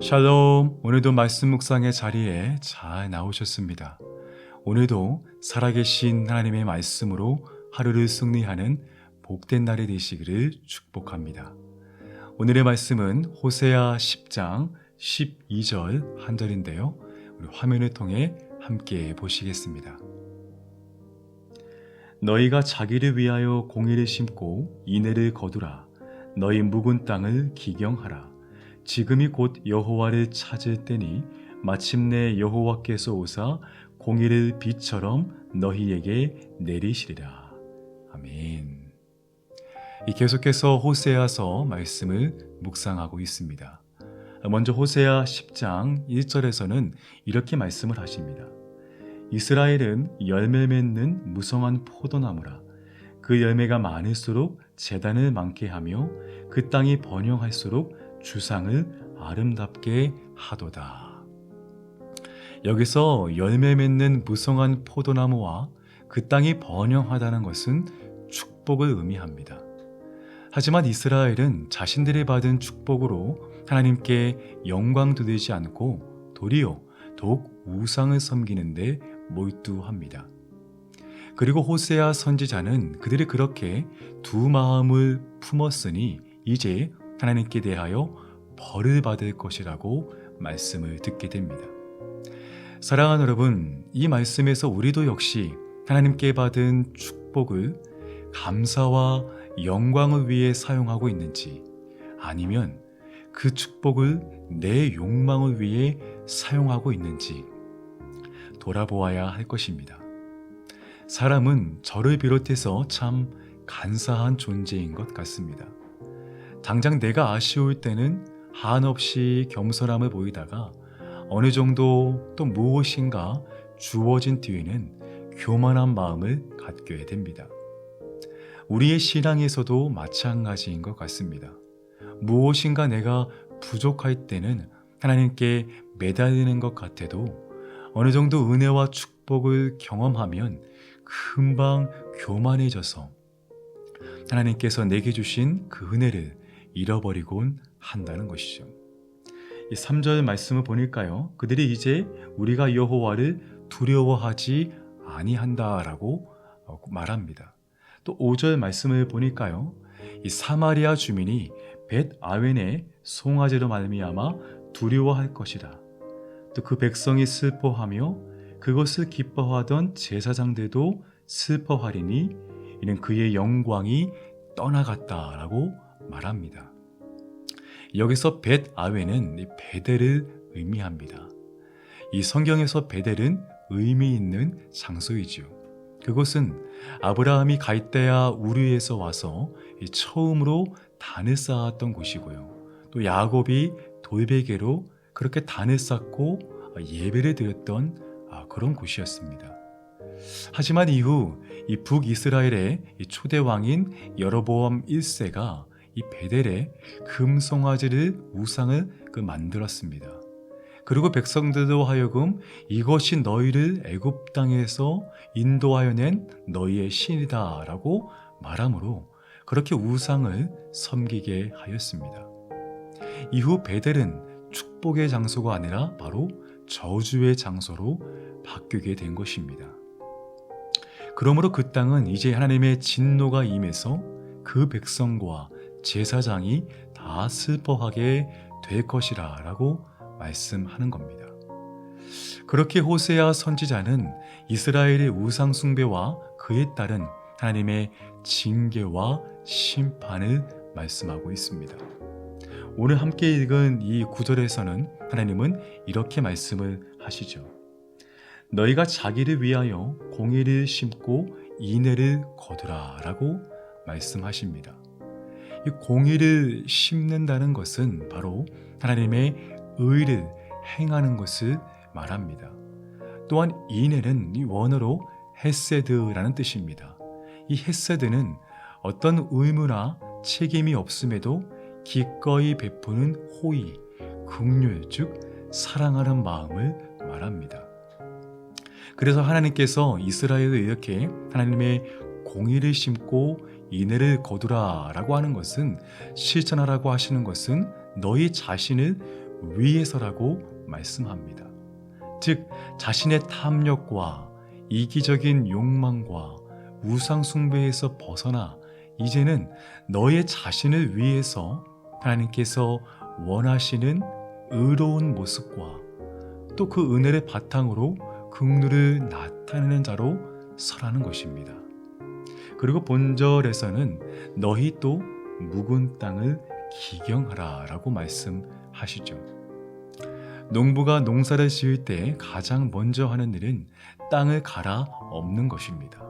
샬롬, 오늘도 말씀 묵상의 자리에 잘 나오셨습니다. 오늘도 살아계신 하나님의 말씀으로 하루를 승리하는 복된 날이 되시기를 축복합니다. 오늘의 말씀은 호세아 10장 12절 한 절인데요. 우리 화면을 통해 함께 보시겠습니다. 너희가 자기를 위하여 공의를 심고 인애를 거두라. 너희 묵은 땅을 기경하라. 지금이 곧 여호와를 찾을 때니 마침내 여호와께서 오사 공의를 빛처럼 너희에게 내리시리라. 아멘. 이 계속해서 호세아서 말씀을 묵상하고 있습니다. 먼저 호세아 10장 1절에서는 이렇게 말씀을 하십니다. 이스라엘은 열매 맺는 무성한 포도나무라. 그 열매가 많을수록 재단을 많게 하며 그 땅이 번영할수록 주상을 아름답게 하도다. 여기서 열매 맺는 무성한 포도나무와 그 땅이 번영하다는 것은 축복을 의미합니다. 하지만 이스라엘은 자신들이 받은 축복으로 하나님께 영광 돌리지 않고 도리어 더욱 우상을 섬기는데 몰두합니다. 그리고 호세아 선지자는 그들이 그렇게 두 마음을 품었으니 이제 하나님께 대하여 벌을 받을 것이라고 말씀을 듣게 됩니다. 사랑하는 여러분, 이 말씀에서 우리도 역시 하나님께 받은 축복을 감사와 영광을 위해 사용하고 있는지 아니면 그 축복을 내 욕망을 위해 사용하고 있는지 돌아보아야 할 것입니다. 사람은 저를 비롯해서 참 간사한 존재인 것 같습니다. 당장 내가 아쉬울 때는 한없이 겸손함을 보이다가 어느 정도 또 무엇인가 주어진 뒤에는 교만한 마음을 갖게 됩니다. 우리의 신앙에서도 마찬가지인 것 같습니다. 무엇인가 내가 부족할 때는 하나님께 매달리는 것 같아도 어느 정도 은혜와 축복을 경험하면 금방 교만해져서 하나님께서 내게 주신 그 은혜를 잃어버리곤 한다는 것이죠. 이 3절 말씀을 보니까요. 그들이 이제 우리가 여호와를 두려워하지 아니한다라고 말합니다. 또 5절 말씀을 보니까요. 이 사마리아 주민이 벳 아웬의 송아지로 말미암아 두려워할 것이라. 또 그 백성이 슬퍼하며 그것을 기뻐하던 제사장들도 슬퍼하리니 이는 그의 영광이 떠나갔다라고 말합니다. 여기서 벳 아웨는 베델을 의미합니다. 이 성경에서 베델은 의미 있는 장소이지요. 그곳은 아브라함이 갈대아 우르에서 와서 처음으로 단을 쌓았던 곳이고요. 또 야곱이 돌베개로 그렇게 단을 쌓고 예배를 드렸던 그런 곳이었습니다. 하지만 이후 이 북이스라엘의 초대 왕인 여로보암 1세가 이 베델에 금송아지를 우상을 그 만들었습니다. 그리고 백성들도 하여금 이것이 너희를 애굽 땅에서 인도하여 낸 너희의 신이다라고 말하므로 그렇게 우상을 섬기게 하였습니다. 이후 베델은 축복의 장소가 아니라 바로 저주의 장소로 바뀌게 된 것입니다. 그러므로 그 땅은 이제 하나님의 진노가 임해서 그 백성과 제사장이 다 슬퍼하게 될 것이라 라고 말씀하는 겁니다. 그렇게 호세아 선지자는 이스라엘의 우상숭배와 그에 따른 하나님의 징계와 심판을 말씀하고 있습니다. 오늘 함께 읽은 이 구절에서는 하나님은 이렇게 말씀을 하시죠. 너희가 자기를 위하여 공의를 심고 인애를 거두라 라고 말씀하십니다. 이 공의를 심는다는 것은 바로 하나님의 의를 행하는 것을 말합니다. 또한 인애는 이 원어로 헤세드라는 뜻입니다. 이 헤세드는 어떤 의무나 책임이 없음에도 기꺼이 베푸는 호의, 긍휼, 즉 사랑하는 마음을 말합니다. 그래서 하나님께서 이스라엘을 이렇게 하나님의 공의를 심고 인애를 거두라 라고 하는 것은 실천하라고 하시는 것은 너희 자신을 위에서라고 말씀합니다. 즉 자신의 탐욕과 이기적인 욕망과 우상 숭배에서 벗어나 이제는 너의 자신을 위해서 하나님께서 원하시는 의로운 모습과 또 그 은혜를 바탕으로 긍휼을 나타내는 자로 서라는 것입니다. 그리고 본절에서는 너희 또 묵은 땅을 기경하라 라고 말씀하시죠. 농부가 농사를 지을 때 가장 먼저 하는 일은 땅을 갈아 엎는 것입니다.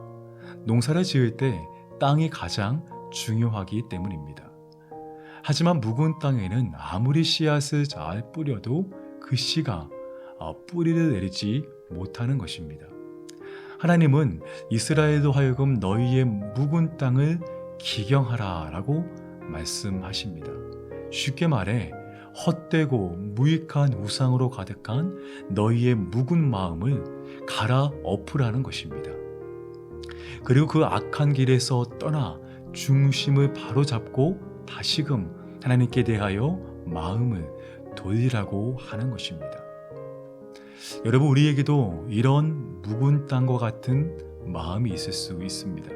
농사를 지을 때 땅이 가장 중요하기 때문입니다. 하지만 묵은 땅에는 아무리 씨앗을 잘 뿌려도 그 씨가 아, 뿌리를 내리지 못하는 것입니다. 하나님은 이스라엘로 하여금 너희의 묵은 땅을 기경하라 라고 말씀하십니다. 쉽게 말해 헛되고 무익한 우상으로 가득한 너희의 묵은 마음을 갈아 엎으라는 것입니다. 그리고 그 악한 길에서 떠나 중심을 바로잡고 다시금 하나님께 대하여 마음을 돌리라고 하는 것입니다. 여러분 우리에게도 이런 묵은 땅과 같은 마음이 있을 수 있습니다.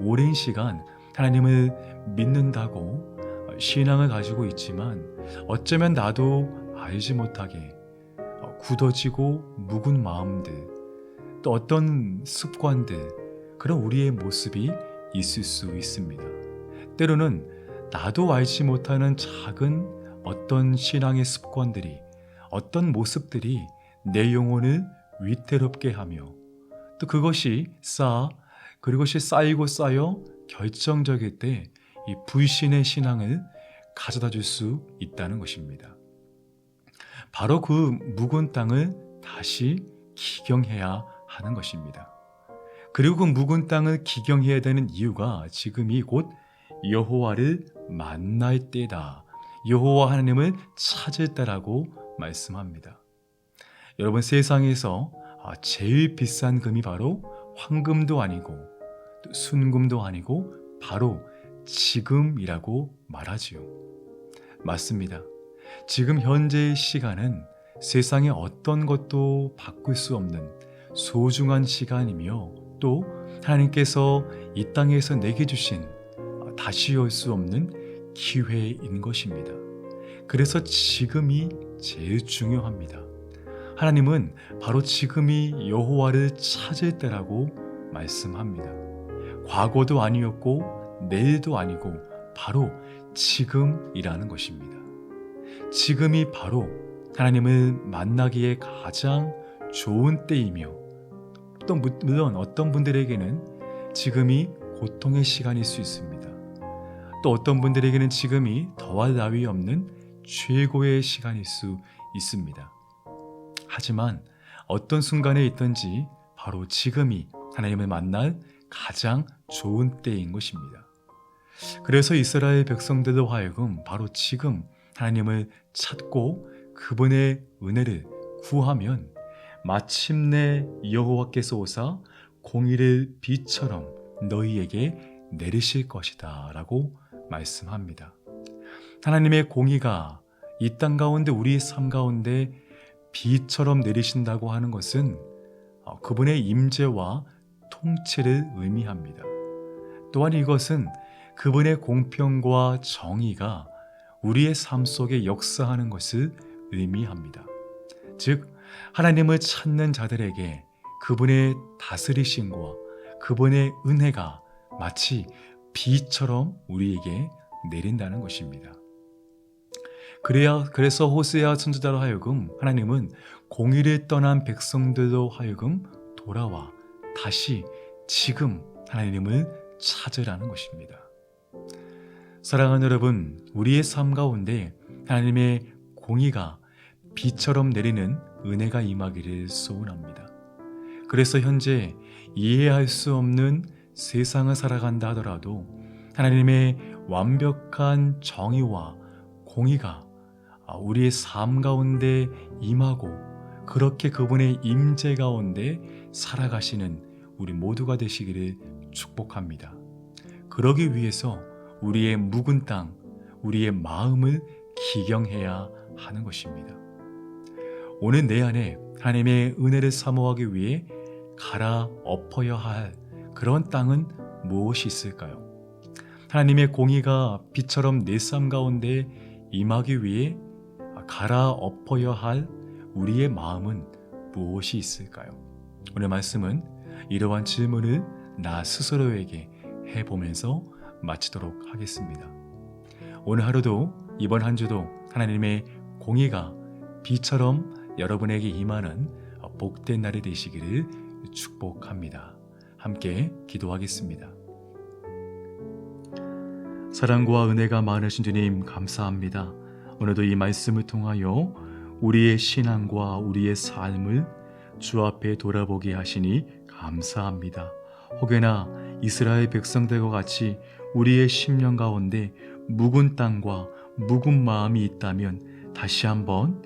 오랜 시간 하나님을 믿는다고 신앙을 가지고 있지만 어쩌면 나도 알지 못하게 굳어지고 묵은 마음들 또 어떤 습관들 그런 우리의 모습이 있을 수 있습니다. 때로는 나도 알지 못하는 작은 어떤 신앙의 습관들이 어떤 모습들이 내 영혼을 위태롭게 하며 또 그것이 쌓아 그것이 쌓이고 쌓여 결정적일 때 이 불신의 신앙을 가져다 줄 수 있다는 것입니다. 바로 그 묵은 땅을 다시 기경해야 하는 것입니다. 그리고 그 묵은 땅을 기경해야 되는 이유가 지금이 곧 여호와를 만날 때다. 여호와 하나님을 찾을 때라고 말씀합니다. 여러분 세상에서 아, 제일 비싼 금이 바로 황금도 아니고 순금도 아니고 바로 지금이라고 말하지요. 맞습니다. 지금 현재의 시간은 세상의 어떤 것도 바꿀 수 없는 소중한 시간이며 또 하나님께서 이 땅에서 내게 주신 다시 올 수 없는 기회인 것입니다. 그래서 지금이 제일 중요합니다. 하나님은 바로 지금이 여호와를 찾을 때라고 말씀합니다. 과거도 아니었고 내일도 아니고 바로 지금이라는 것입니다. 지금이 바로 하나님을 만나기에 가장 좋은 때이며 또 물론 어떤 분들에게는 지금이 고통의 시간일 수 있습니다. 또 어떤 분들에게는 지금이 더할 나위 없는 최고의 시간일 수 있습니다. 하지만 어떤 순간에 있든지 바로 지금이 하나님을 만날 가장 좋은 때인 것입니다. 그래서 이스라엘 백성들로 하여금 바로 지금 하나님을 찾고 그분의 은혜를 구하면 마침내 여호와께서 오사 공의를 비처럼 너희에게 내리실 것이다 라고 말씀합니다. 하나님의 공의가 이 땅 가운데 우리 삶 가운데 비처럼 내리신다고 하는 것은 어, 그분의 임재와 통치를 의미합니다. 또한 이것은 그분의 공평과 정의가 우리의 삶 속에 역사하는 것을 의미합니다. 즉, 하나님을 찾는 자들에게 그분의 다스리심과 그분의 은혜가 마치 비처럼 우리에게 내린다는 것입니다. 그래야 그래서 호세아 선지자로 하여금 하나님은 공의를 떠난 백성들로 하여금 돌아와 다시 지금 하나님을 찾으라는 것입니다. 사랑하는 여러분, 우리의 삶 가운데 하나님의 공의가 비처럼 내리는 은혜가 임하기를 소원합니다. 그래서 현재 이해할 수 없는 세상을 살아간다 하더라도 하나님의 완벽한 정의와 공의가 우리의 삶 가운데 임하고 그렇게 그분의 임재 가운데 살아가시는 우리 모두가 되시기를 축복합니다. 그러기 위해서 우리의 묵은 땅, 우리의 마음을 기경해야 하는 것입니다. 오늘 내 안에 하나님의 은혜를 사모하기 위해 갈아 엎어야 할 그런 땅은 무엇이 있을까요? 하나님의 공의가 빛처럼 내 삶 가운데 임하기 위해 갈아 엎어야 할 우리의 마음은 무엇이 있을까요? 오늘 말씀은 이러한 질문을 나 스스로에게 해보면서 마치도록 하겠습니다. 오늘 하루도 이번 한 주도 하나님의 공의가 비처럼 여러분에게 임하는 복된 날이 되시기를 축복합니다. 함께 기도하겠습니다. 사랑과 은혜가 많으신 주님 감사합니다. 오늘도 이 말씀을 통하여 우리의 신앙과 우리의 삶을 주 앞에 돌아보게 하시니 감사합니다. 혹여나 이스라엘 백성들과 같이 우리의 심령 가운데 묵은 땅과 묵은 마음이 있다면 다시 한번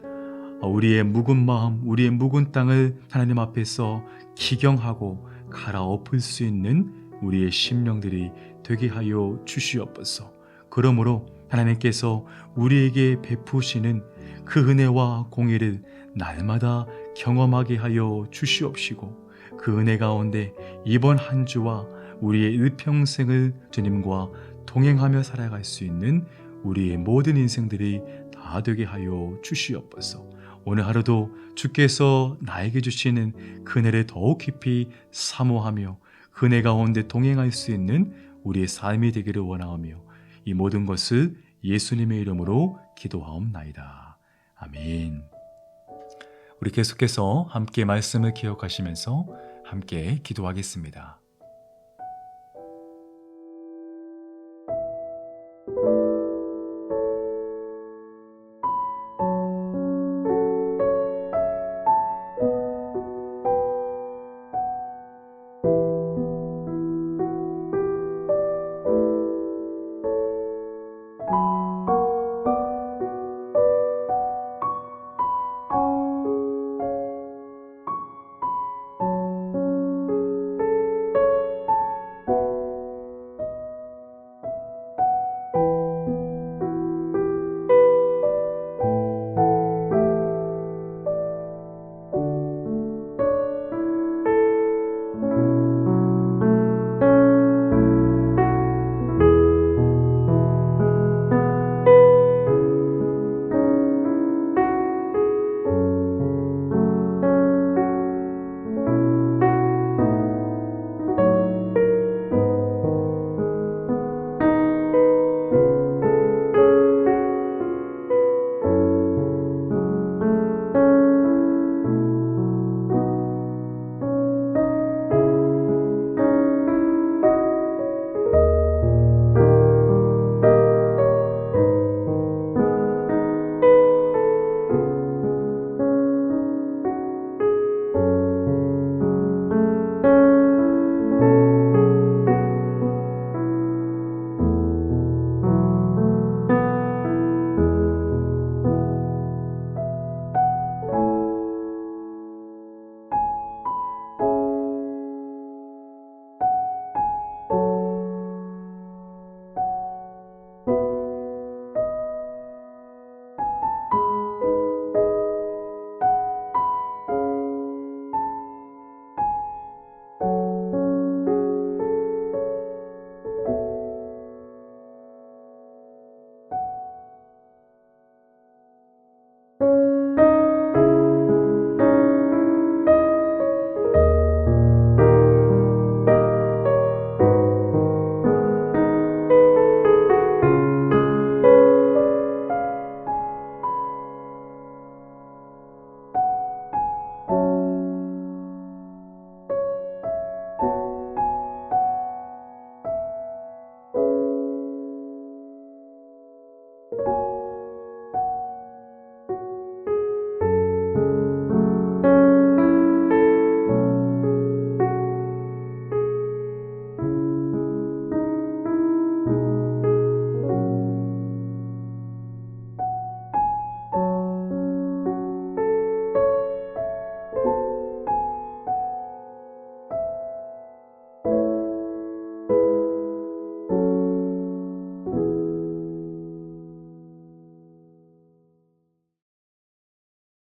우리의 묵은 마음, 우리의 묵은 땅을 하나님 앞에서 기경하고 갈아엎을 수 있는 우리의 심령들이 되게 하여 주시옵소서. 그러므로 하나님께서 우리에게 베푸시는 그 은혜와 공의를 날마다 경험하게 하여 주시옵시고 그 은혜 가운데 이번 한 주와 우리의 일평생을 주님과 동행하며 살아갈 수 있는 우리의 모든 인생들이 다 되게 하여 주시옵소서. 오늘 하루도 주께서 나에게 주시는 그네를 더욱 깊이 사모하며 그네 가운데 동행할 수 있는 우리의 삶이 되기를 원하오며 이 모든 것을 예수님의 이름으로 기도하옵나이다. 아멘. 우리 계속해서 함께 말씀을 기억하시면서 함께 기도하겠습니다.